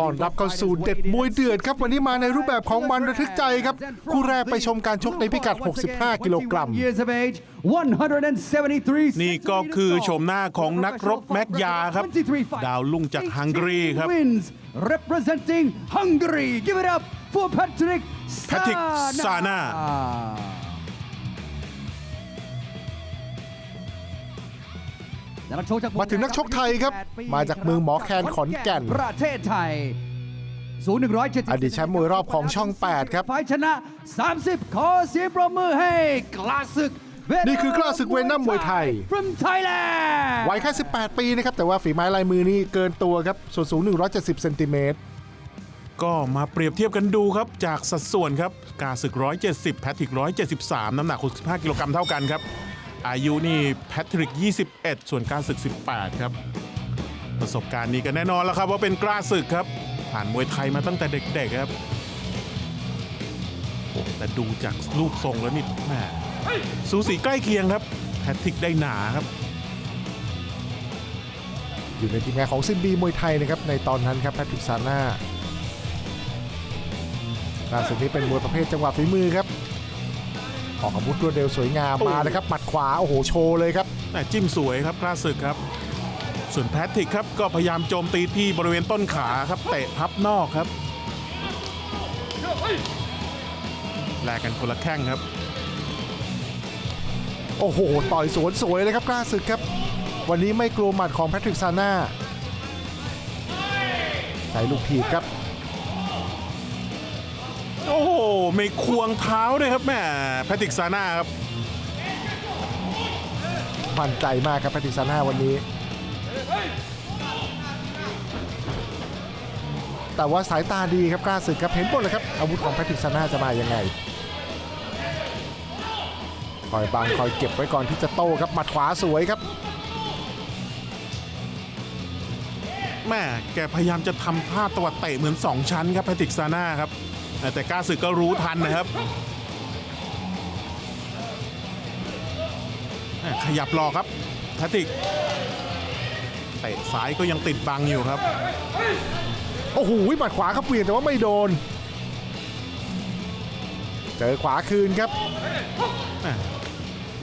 ต้อนรับเข้าสู่เด็ดมวยเดือดครับวันนี้มาในรูปแบบของมันระทึกใจครับคู่แรกไปชมการชกในพิกัด 65 กิโลกรัม Years of age, 173นี่ก็คือโฉมหน้าของนักรบแม็กยาครับ ดาวลุ่งจากฮังการีครับ Wins representing Hungary. Give it up for Patrick Patrick Sana มาถึงนักชกไทยครับ มาจากเมืองหมอแคนขอนแก่น ประเทศไทยสูง170อดีตแชมป์มวยรอบของช่อง 8 ครับไฟล์ชนะ 30 ขอเสียงปรบมือให้กล้าศึกนี่คือกล้าศึกเวนนัมมวยไทย from Thailand วัยแค่ 18 ปีนะครับ แต่ว่าฝีไม้ลายมือนี่เกินตัวครับ ส่วนสูง 170 เซนติเมตร ก็มาเปรียบเทียบกันดูครับ จากสัดส่วนครับ กาศึก 170 แพทริก 173 น้ำหนัก 65 กิโลกรัมเท่ากันครับ อายุนี่แพทริก 21 ส่วนกาศึก 18 ครับ ประสบการณ์นี้ก็แน่นอนแล้วครับว่าเป็นกล้าศึกครับ ผ่านมวยไทยมาตั้งแต่เด็กๆครับโอ้แต่ดูจากรูปทรงแล้วนี่แหมสูสีใกล้เคียงครับแพทริกได้หนาครับอยู่ในทีมงานของซินบีมวยไทยนะครับในตอนนั้นครับแพทริกซาน่าล่าสุดนี้เป็นมวยประเภทจังหวะฝีมือครับ ออกอาวุธรวดเร็วสวยงามมานะครับหมัดขวาโอ้โหโชว์เลยครับแต่จิ้มสวยครับกล้าศึกครับ ส่วนแพทริกครับก็พยายามโจมตีที่บริเวณต้นขาครับเตะพับนอกครับแลกกันคนละแข้งครับ โอ้โหต่อยสวนสวยเลยครับกล้าศึกครับ วันนี้ไม่กลัวหมัดของแพทริกซาน่าใช้ลูกถีบครับ อ้โหไม่ควงเท้าด้วยครับแม่แพทริกซาน่าครับมั่นใจมากครับแพทริกซาน่าวันนี้ แต่ว่าสายตาดีครับกล้าศึกครับเห็นหมดเลยครับ อาวุธของแพทริกซาน่าจะมายังไงคอยบังคอยเก็บไว้ก่อนที่จะโต้ครับหมัดขวาสวยครับแม่แกพยายามจะทำท่าตวัดเตะเหมือน 2 ชั้นครับแพทริกซาน่าครับ แต่กล้าศึกก็รู้ทันนะครับแม่ขยับรอครับแพทริกเตะซ้ายก็ยังติดบังอยู่ครับ โอ้โหหมัดขวาครับเปลี่ยนแต่ว่าไม่โดน เจอขวาคืนครับแม่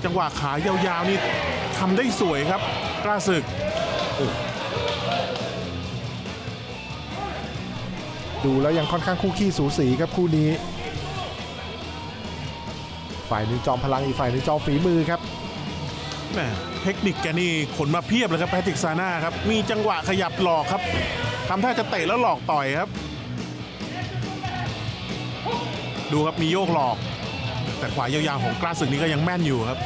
จังหวะขายาวๆนี่ทำได้สวยครับ กล้าศึก ดูแล้วยังค่อนข้างคู่ขี้สูสีครับคู่นี้ ฝ่ายหนึ่งจอมพลังอีกฝ่ายหนึ่งจอมฝีมือครับแม่เทคนิคแกนี่ขนมาเพียบเลยครับแพทริกซาน่าครับ มีจังหวะขยับหลอกครับทำท่าจะเตะแล้วหลอกต่อยครับ ดูครับมีโยกหลอก แต่ขวายาวๆของกล้าศึกนี้ก็ยังแม่นอยู่ครับ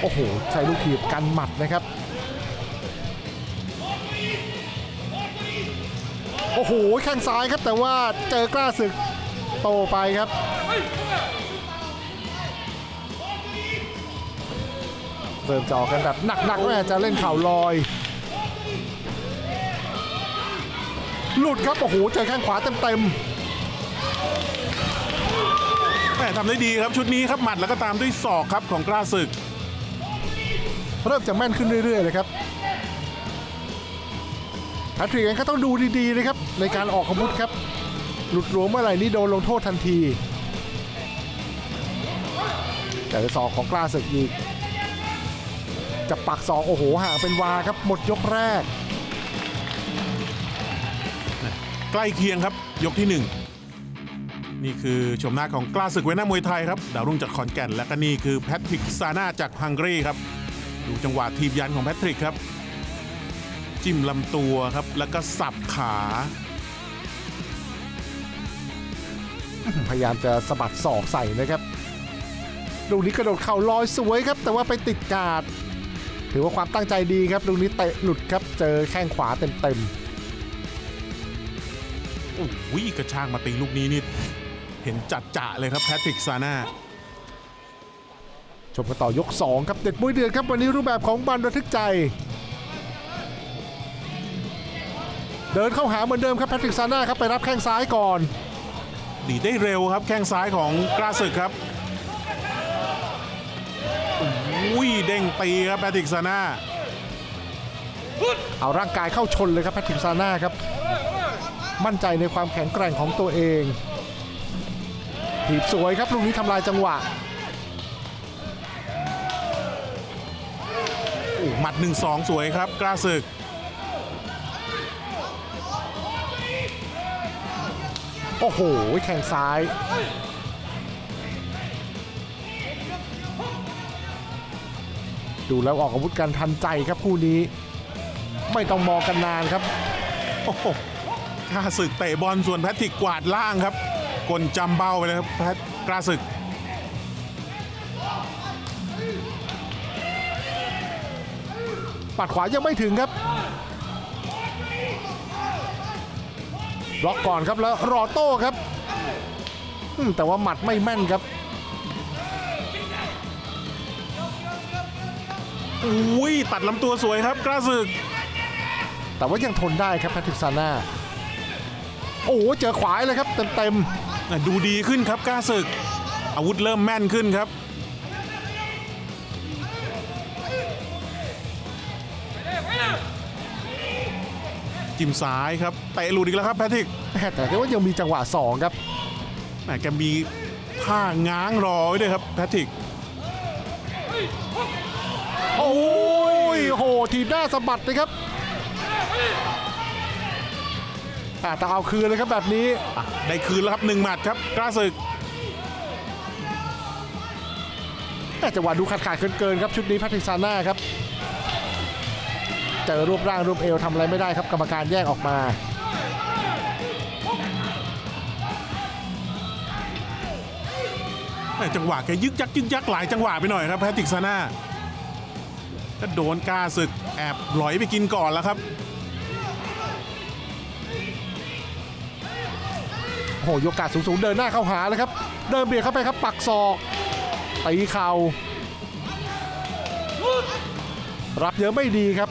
โอ้โห ใช้ลูกถีบกันหมัดนะครับ โอ้โหแข้งซ้ายครับแต่ว่าเจอกล้าศึกโตไปครับเริ่มจะออกกันแบบหนักๆแม่จะเล่นเข่าลอย หลุดครับ โอ้โห เจอแข้งขวาเต็มแม่ทำได้ดีครับชุดนี้ครับหมัดแล้วก็ตามด้วยศอกครับของกล้าศึกๆเริ่มจะแม่นขึ้นเรื่อยๆเลยครับ แพทริกเองก็ต้องดูดีๆนะครับในการออกอาวุธครับ หลุดหลวมเมื่อไหร่นี่โดนลงโทษทันที แต่ศอกของกล้าศึกอีกจะปักศอกโอ้โหห่างเป็นวาครับหมดยกแรก ใกล้เคียงครับยกที่หนึ่งนี่คือชมหน้าของกล้าศึกเวยหน้ามวยไทยครับดาวรุ่งจากขอนแก่นและก็นี่คือแพทริกซาน่าจากฮังการีครับ ดูจังหวะทีบยันของแพทริกครับ จิ้มลำตัวครับ แล้วก็สับขาพยายามจะสะบัดศอกใส่นะครับลูกนี้กระโดดเข่าลอยสวยครับ แต่ว่าไปติดการ์ดถือว่าความตั้งใจดีครับลูกนี้เตะหลุดครับเจอแข้งขวาเต็มโอ้โหกระชากมาตีลูกนี้นี่เห็นจัดจะเลยครับแพทริกซาน่าๆชมกันต่อยก 2 ครับเด็ดมวยเดือดครับวันนี้รูปแบบของบันระทึกใจ เดินเข้าหาเหมือนเดิมครับแพทริกซาน่าครับไปรับแข้งซ้ายก่อนดีได้เร็วครับแข้งซ้ายของกล้าศึกครับโอ้ยเด้งตีครับแพทริกซาน่าเอาร่างกายเข้าชนเลยครับแพทริกซาน่าครับ มั่นใจในความแข็งแกร่งของตัวเองถีบสวยครับลูกนี้ทำลายจังหวะโอ้หมัด1-2สวยครับกล้าศึก โอ้โห แข่งซ้าย ดูแล้วออกอาวุธกันทันใจครับคู่นี้ ไม่ต้องมองกันนานครับ โอ้โหกล้าศึกเตะบอลส่วนแพทริกกวาดล่างครับ กลจำเบ้าไปเลยครับแพทกล้าศึกปัดขวายังไม่ถึงครับ ล็อกก่อนครับแล้วรอโต้ครับอืมแต่ว่าหมัดไม่แม่นครับอุ้ยตัดลำตัวสวยครับกล้าศึก แต่ว่ายังทนได้ครับแพทริกซาน่าโอ้โหเจอขวายเลยครับเต็มอะดูดีขึ้นครับกล้าศึก อาวุธเริ่มแม่นขึ้นครับ จิ้มซ้ายครับเตะหลุดอีกแล้วครับแพทริกๆแต่แต่ว่ายังมีจังหวะสองครับแหมแกมีท่าง้างรอไว้ด้วยครับแพทริกโอ้ยโหทีบหน้าสะบัดเลยครับอะแต่เอาคืนเลยครับแบบนี้อะได้คืนแล้วครับหนึ่งหมัดครับกล้าศึกแต่จังหวะดูขาดขาดๆเกินๆครับชุดนี้แพทริกซาน่าครับ เจอรูปร่างรูปเอวทำอะไรไม่ได้ครับกรรมการแยกออกมาแหม่จังหวะแกยึกยักยึกยักหลายจังหวะไปหน่อยครับแพทริกซาน่าก็โดนกล้าศึกแอบหลอยไปกินก่อนแล้วครับโอ้โหยกกาดสูงๆเดินหน้าเข้าหาเลยครับ เดินเบียดเข้าไปครับปักศอกตีเข่ารับเยอะไม่ดีครับ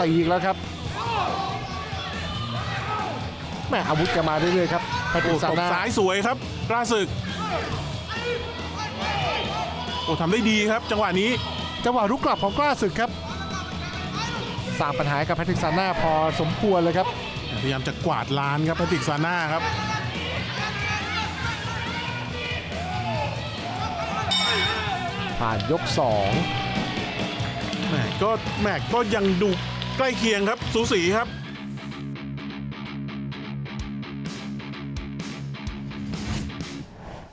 ตีอีกแล้วครับแม่อาวุธแกมาเรื่อยๆครับแพทริโอ้กซาตบน่าซ้ายสวยครับกล้าศึกโอ้ทำได้ดีครับ จังหวะนี้จังหวะรุกกลับของกล้าศึกครับสร้างปัญหาให้กับแพทริกซาน่าพอสมควรเลยครับพยายามจะกวาดลานครับแพทริกซาน่าครับผ่านยกสองแหมก็แหมก็ยังดู ใกล้เคียงครับ สูสีครับ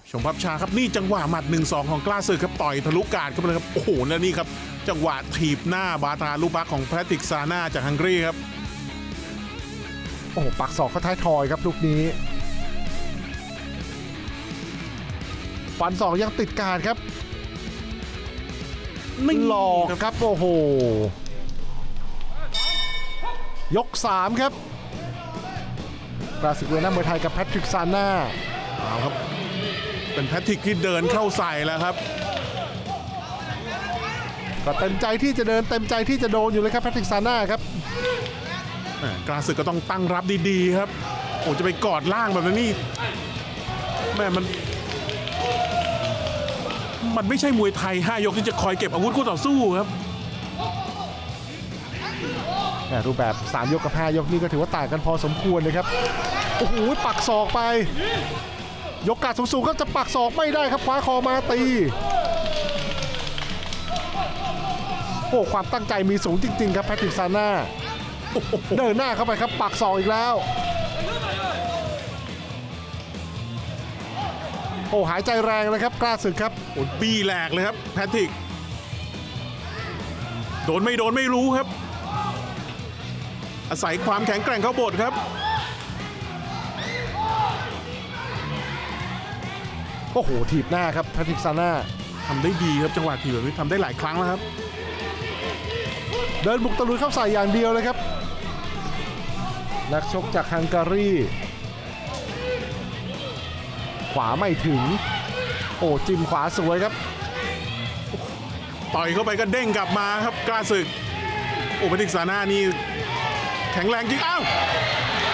ชมพับชาครับนี่จังหวะหมัด 1-2 ของกล้าศึกครับต่อยทะลุกาดเข้าไปเลยครับโอ้โหแล้วนี่ครับ จังหวะถีบหน้าบาทาลูกบักของแพทริกซาน่าจากฮังการีครับโอ้โหปักศอกเข้าท้ายทอยครับลูกนี้ฟันสองยังติดการครับนี่หลอกครับโอ้โห ยก 3 ครับกราสิกเวน่ามวยไทยกับแพทริกซาน่าเอาครับ เป็นแพทริกที่เดินเข้าใส่แล้วครับ ก็เต็มใจที่จะเดินเต็มใจที่จะโดนอยู่เลยครับแพทริกซาน่าครับแหม่กล้าศึกก็ต้องตั้งรับดีๆครับ โอ้จะไปกอดล่างแบบนี้นี่แม่มันมันไม่ใช่มวยไทย 5 ยกที่จะคอยเก็บอาวุธคู่ต่อสู้ครับแต่ รูปแบบ 3 ยกกับ5ยกนี่ก็ถือว่าต่างกันพอสมควรเลยครับ โอ้โห ปักศอกไป ยกกาดสูงๆก็จะปักศอกไม่ได้ครับคว้าคอมาตี โอ้ความตั้งใจมีสูงจริง ๆ ครับแพทริกซาน่าเดินหน้าเข้าไปครับปักศอกอีกแล้ว โอ้หายใจแรงเลยครับกล้าศึกครับโอ้บี้แหลกเลยครับแพทริก โดนไม่โดนไม่รู้ครับ อาศัยความแข็งแกร่งเข้าบทครับ โอ้โหถีบหน้าครับแพทริกซาน่าทำได้ดีครับจังหวะทีแบบนี้ทำได้หลายครั้งแล้วครับ เดินบุกตะลุยเข้าใส่อย่างเดียวเลยครับ นักชกจากฮังการี ขวาไม่ถึง โอ้จิ้มขวาสวยครับ ต่อยเข้าไปก็เด้งกลับมาครับกล้าศึกโอ้พทริกซาน่านี่ แข็งแรงจริงอ้าว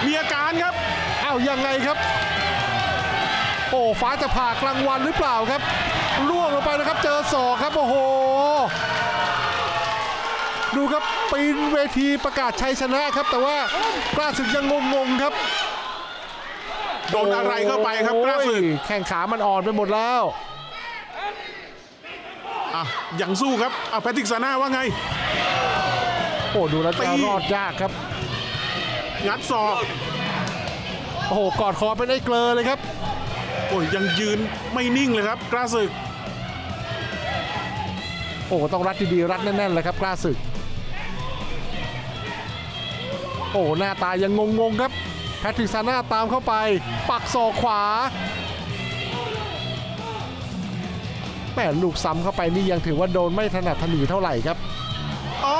มีอาการครับอ้าวยังไงครับ โอ้ฟ้าจะผ่ากลางวันหรือเปล่าครับล่วงลงไปนะครับ เจอศอกครับโอ้โห ดูครับปีนเวทีประกาศชัยชนะครับ แต่ว่ากล้าศึกยังงงๆครับโดนอะไรเข้าไปครับกล้าศึกโอ้ยแข้งขามันอ่อนไปหมดแล้วอะยังสู้ครับอะแพทริกซาน่าว่าไง โอ้ดูแล้วจะตีรอดยากครับ งัดศอกโอ้โหกอดคอเป็นไอ้เกลอเลยครับโอ้ยยังยืนไม่นิ่งเลยครับ กล้าศึก โอ้ต้องรัดดีๆรัดแน่นๆเลยครับ กล้าศึก โอ้หน้าตายังงงๆครับแพทริกซาน่าตามเข้าไป ปักศอกขวาแม่ลูกซ้ำเข้าไปนี่ยังถือว่าโดนไม่ถนัดถนีเท่าไหร่ครับโอ้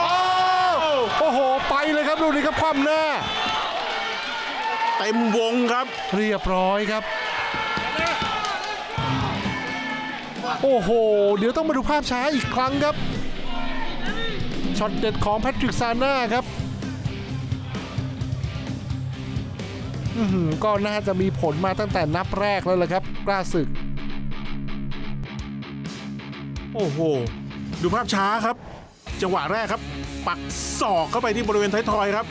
โอ้โหไปเลยครับดูนี่ครับความหน้า เต็มวงครับ เรียบร้อยครับ โอ้โห เดี๋ยวต้องมาดูภาพช้าอีกครั้งครับ ช็อตเด็ดของแพทริกซาน่าครับอื้อหือก็น่าจะมีผลมาตั้งแต่นับแรกแล้วละครับกล้าศึก โอ้โห ดูภาพช้าครับ จังหวะแรกครับ ปักศอกเข้าไปที่บริเวณท้ายทอยครับ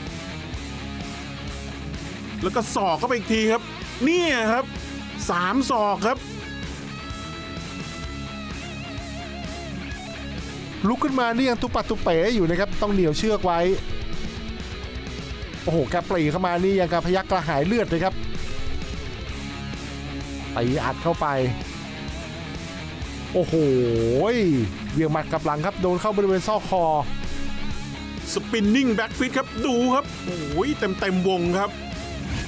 แล้วก็ศอกเข้าไปอีกทีครับ เนี่ยครับสามศอกครับ ลุกขึ้นมานี่ยังตุปัดตุเป๋อยู่นะครับ ต้องเหนียวเชือกไว้ โอ้โหแกปรีเข้ามานี่ยังกระพยักกระหายเลือดเลยครับตีอัดเข้าไป โอ้โหเวียงหมัดกลับหลังครับ โดนเข้าบริเวณซอกคอ สปินนิ่งแบ็กฟิตครับ ดูครับ โอ้ยเต็มเต็มๆวงครับ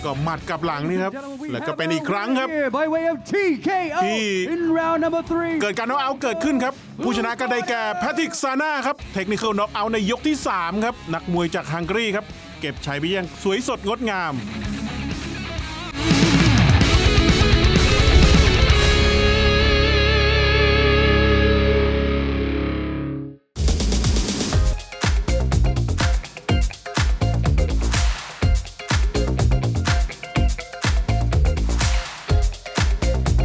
ก็หมัดกลับหลังนี่ครับ แล้วก็เป็นอีกครั้งครับ Here by way of TKO ที่ in round number three. เกิดการน็อกเอาท์เกิดขึ้นครับ ผู้ชนะก็ได้แก่แพทริกซาน่าครับ เทคนิคอลน็อกเอาท์ในยกที่ 3 ครับ นักมวยจากฮังการีครับ เก็บชัยไปอยังสวยสดงดงาม